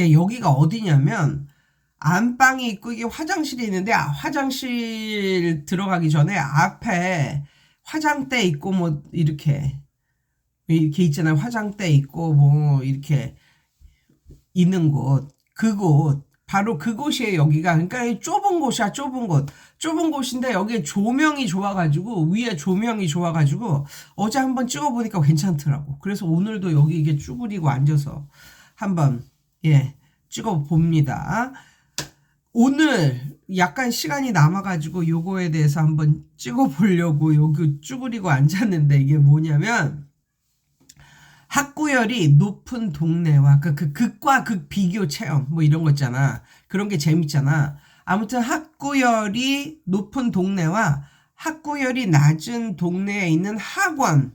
예, 여기가 어디냐면 안방이 있고 이게 화장실이 있는데 아, 화장실 들어가기 전에 앞에 화장대 있고 뭐 이렇게 이렇게 있잖아요. 화장대 있고 뭐 이렇게 있는 곳. 그곳. 바로 그곳이에요 여기가. 그러니까 이 좁은 곳이야 좁은 곳. 좁은 곳인데 여기에 조명이 좋아가지고 위에 조명이 좋아가지고 어제 한번 찍어보니까 괜찮더라고. 그래서 오늘도 여기 이게 쭈그리고 앉아서 한번 예 찍어 봅니다 오늘 약간 시간이 남아가지고 요거에 대해서 한번 찍어 보려고 여기 쭈그리고 앉았는데 이게 뭐냐면 학구열이 높은 동네와 그, 그 극과 극 비교 체험 뭐 이런 거 있잖아. 그런 게 재밌잖아. 아무튼 학구열이 높은 동네와 학구열이 낮은 동네에 있는 학원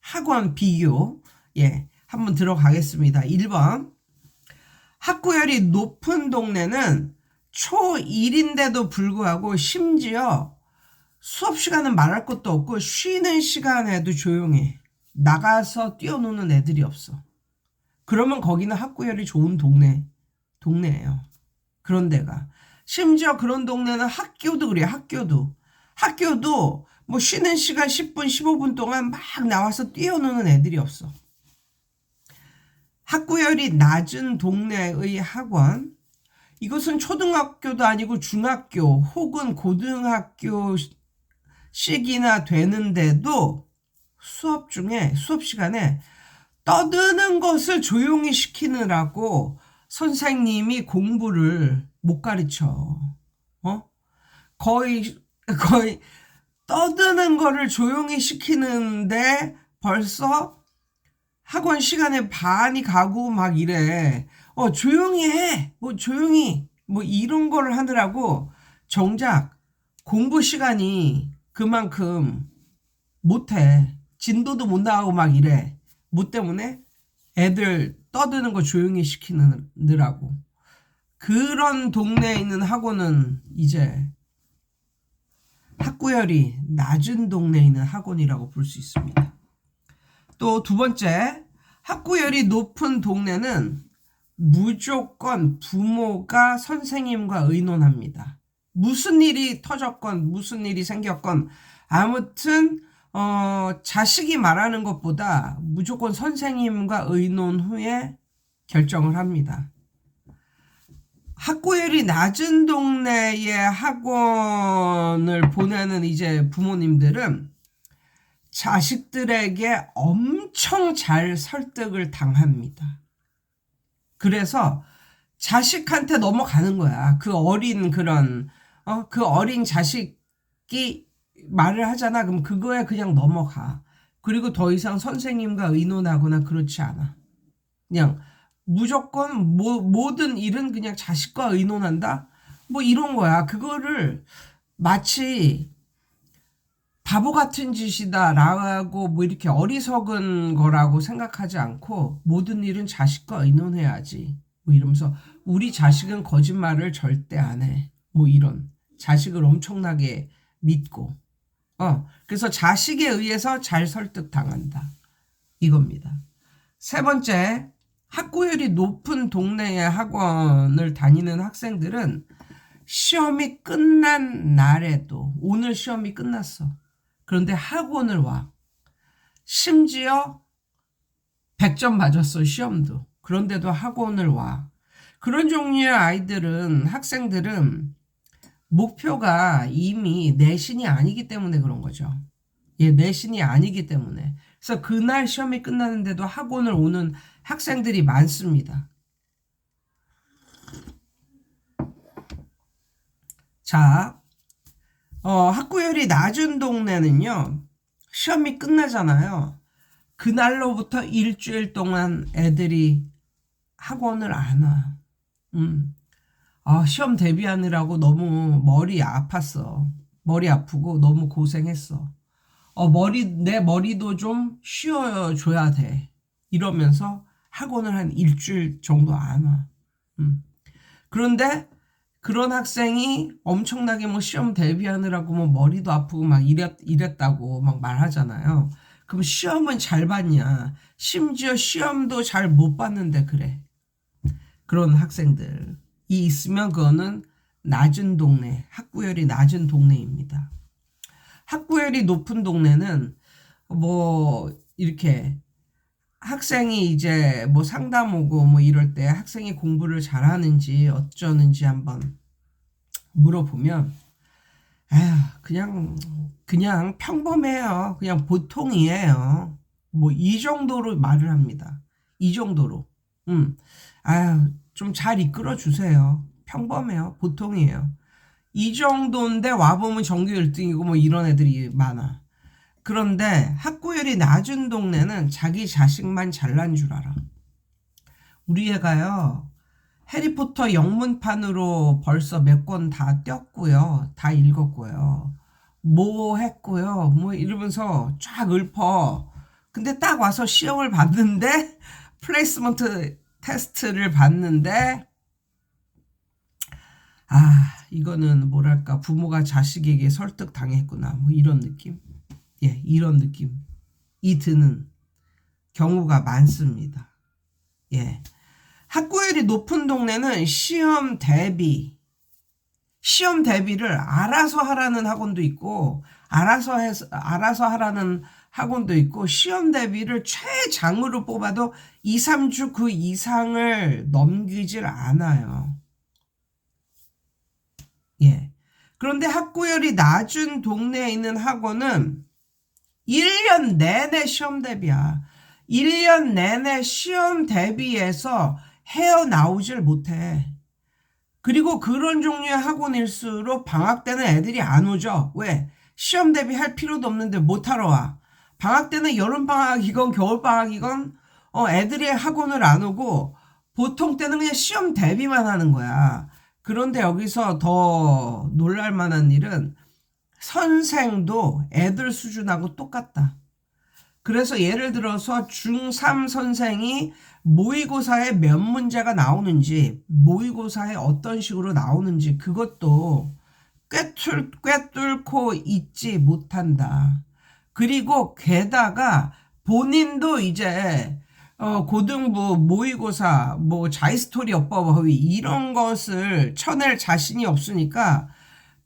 학원 비교 예 한번 들어가겠습니다. 1번 학구열이 높은 동네는 초1인데도 불구하고 심지어 수업 시간은 말할 것도 없고 쉬는 시간에도 조용해. 나가서 뛰어노는 애들이 없어. 그러면 거기는 학구열이 좋은 동네, 동네예요. 그런 데가. 심지어 그런 동네는 학교도 그래요, 학교도. 학교도 뭐 쉬는 시간 10분, 15분 동안 막 나와서 뛰어노는 애들이 없어. 학구열이 낮은 동네의 학원. 이것은 초등학교도 아니고 중학교 혹은 고등학교 시기나 되는데도 수업 중에 수업 시간에 떠드는 것을 조용히 시키느라고 선생님이 공부를 못 가르쳐. 어? 거의 거의 떠드는 거를 조용히 시키는데 벌써 학원 시간에 반이 가고 막 이래. 어, 조용히 해. 뭐 조용히 뭐 이런 거를 하느라고 정작 공부 시간이 그만큼 못해. 진도도 못 나가고 막 이래. 뭐 때문에? 애들 떠드는 거 조용히 시키느라고. 그런 동네에 있는 학원은 이제 학구열이 낮은 동네에 있는 학원이라고 볼 수 있습니다. 또 두 번째, 학구열이 높은 동네는 무조건 부모가 선생님과 의논합니다. 무슨 일이 터졌건 무슨 일이 생겼건 아무튼 어, 자식이 말하는 것보다 무조건 선생님과 의논 후에 결정을 합니다. 학구열이 낮은 동네의 학원을 보내는 이제 부모님들은 자식들에게 엄 청 잘 설득을 당합니다. 그래서 자식한테 넘어가는 거야. 그 어린 그런, 어, 그 어린 자식이 말을 하잖아. 그럼 그거에 그냥 넘어가. 그리고 더 이상 선생님과 의논하거나 그렇지 않아. 그냥 무조건 뭐, 모든 일은 그냥 자식과 의논한다? 뭐 이런 거야. 그거를 마치 바보 같은 짓이다라고 뭐 이렇게 어리석은 거라고 생각하지 않고 모든 일은 자식과 의논해야지. 뭐 이러면서 우리 자식은 거짓말을 절대 안 해. 뭐 이런 자식을 엄청나게 믿고 어, 그래서 자식에 의해서 잘 설득당한다. 이겁니다. 세 번째, 학구열이 높은 동네의 학원을 다니는 학생들은 시험이 끝난 날에도 오늘 시험이 끝났어. 그런데 학원을 와. 심지어 100점 맞았어, 시험도. 그런데도 학원을 와. 그런 종류의 아이들은, 학생들은 목표가 이미 내신이 아니기 때문에 그런 거죠. 예, 내신이 아니기 때문에. 그래서 그날 시험이 끝나는데도 학원을 오는 학생들이 많습니다. 자, 어, 학구열이 낮은 동네는요, 시험이 끝나잖아요. 그날로부터 일주일 동안 애들이 학원을 안 와. 음. 아, 시험 대비하느라고 너무 머리 아팠어. 머리 아프고 너무 고생했어. 어, 머리, 내 머리도 좀 쉬어줘야 돼. 이러면서 학원을 한 일주일 정도 안 와. 음. 그런데 그런 학생이 엄청나게 뭐 시험 대비하느라고 뭐 머리도 아프고 막 이랬, 이랬다고 막 말하잖아요. 그럼 시험은 잘 봤냐? 심지어 시험도 잘 못 봤는데 그래. 그런 학생들이 있으면 그거는 낮은 동네, 학구열이 낮은 동네입니다. 학구열이 높은 동네는 뭐 이렇게 학생이 이제 뭐 상담 오고 뭐 이럴 때 학생이 공부를 잘하는지 어쩌는지 한번 물어보면 에휴 그냥 그냥 평범해요. 그냥 보통이에요. 뭐 이 정도로 말을 합니다. 이 정도로. 음. 아유 좀 잘 이끌어 주세요. 평범해요. 보통이에요. 이 정도인데 와보면 전교 1등이고 뭐 이런 애들이 많아. 그런데 학구열이 낮은 동네는 자기 자식만 잘난 줄 알아. 우리 애가요. 해리포터 영문판으로 벌써 몇 권다 떴고요. 다 읽었고요. 뭐 했고요. 뭐 이러면서 쫙 읊어. 근데 딱 와서 시험을 봤는데 플레이스먼트 테스트를 봤는데 아 이거는 뭐랄까 부모가 자식에게 설득 당했구나 뭐 이런 느낌 예 이런 느낌이 드는 경우가 많습니다 예 학구열이 높은 동네는 시험 대비 시험 대비를 알아서 하라는 학원도 있고 알아서 해서 알아서 하라는 학원도 있고 시험 대비를 최장으로 뽑아도 2, 3주 그 이상을 넘기질 않아요. 예. 그런데 학구열이 낮은 동네에 있는 학원은 1년 내내 시험 대비야. 1년 내내 시험 대비해서 헤어나오질 못해. 그리고 그런 종류의 학원일수록 방학 때는 애들이 안 오죠. 왜? 시험 대비할 필요도 없는데 못하러 와. 방학 때는 여름방학이건 겨울방학이건 어, 애들이 학원을 안 오고 보통 때는 그냥 시험 대비만 하는 거야. 그런데 여기서 더 놀랄 만한 일은 선생도 애들 수준하고 똑같다. 그래서 예를 들어서 중3 선생이 모의고사에 몇 문제가 나오는지, 모의고사에 어떤 식으로 나오는지 그것도 꿰뚫, 꿰뚫고 있지 못한다. 그리고 게다가 본인도 이제 어, 고등부 모의고사, 뭐 자이스토리 어법 허위 이런 것을 쳐낼 자신이 없으니까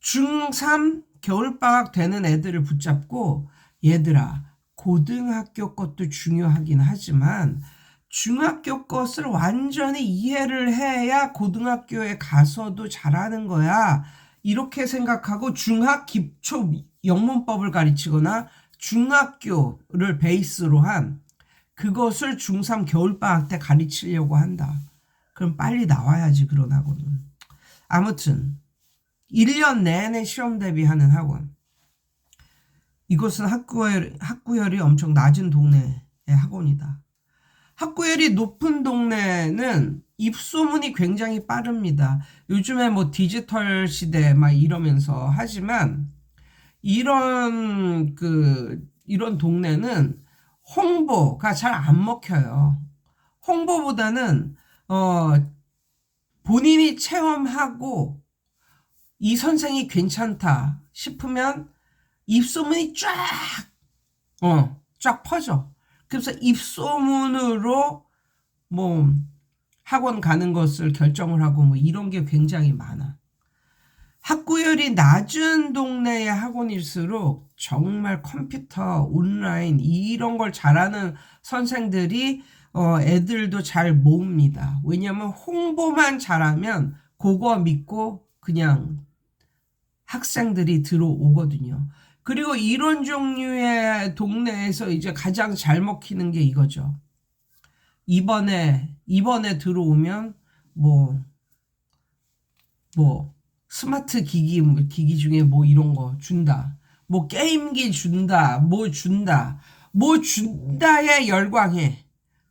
중3 겨울방학 되는 애들을 붙잡고 얘들아 고등학교 것도 중요하긴 하지만 중학교 것을 완전히 이해를 해야 고등학교에 가서도 잘하는 거야. 이렇게 생각하고 중학 기초 영문법을 가르치거나 중학교를 베이스로 한 그것을 중3 겨울방학 때 가르치려고 한다. 그럼 빨리 나와야지 그런 학원은. 아무튼 1년 내내 시험 대비하는 학원. 이것은 학구열, 학구열이 엄청 낮은 동네의 학원이다. 학구열이 높은 동네는 입소문이 굉장히 빠릅니다. 요즘에 뭐 디지털 시대 막 이러면서 하지만 이런 그 이런 동네는 홍보가 잘 안 먹혀요. 홍보보다는 어 본인이 체험하고 이 선생이 괜찮다 싶으면 입소문이 쫙 어, 쫙 퍼져. 그래서 입소문으로 뭐 학원 가는 것을 결정을 하고 뭐 이런 게 굉장히 많아. 학구열이 낮은 동네의 학원일수록 정말 컴퓨터, 온라인 이런 걸 잘하는 선생들이 어, 애들도 잘 모읍니다. 왜냐하면 홍보만 잘하면 그거 믿고 그냥 학생들이 들어오거든요. 그리고 이런 종류의 동네에서 이제 가장 잘 먹히는 게 이거죠. 이번에 이번에 들어오면 뭐뭐 뭐 스마트 기기 기기 중에 뭐 이런 거 준다. 뭐 게임기 준다. 뭐 준다. 뭐 준다에 열광해.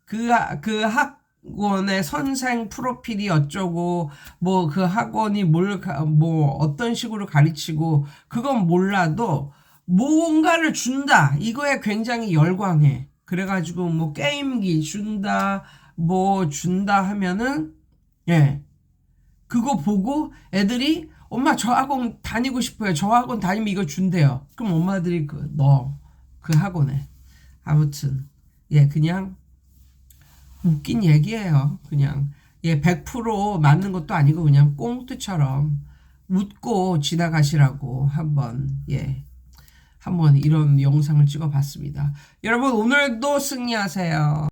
그 그 학 원의 선생 프로필이 어쩌고 뭐 그 학원이 뭘 뭐 어떤 식으로 가르치고 그건 몰라도 뭔가를 준다. 이거에 굉장히 열광해. 그래가지고 뭐 게임기 준다. 뭐 준다 하면은 예 그거 보고 애들이 엄마 저 학원 다니고 싶어요. 저 학원 다니면 이거 준대요. 그럼 엄마들이 그 너그 학원에 아무튼 예 그냥 웃긴 얘기예요. 그냥 예, 100% 맞는 것도 아니고 그냥 꽁트처럼 웃고 지나가시라고 한번 예. 한번 이런 영상을 찍어 봤습니다. 여러분 오늘도 승리하세요.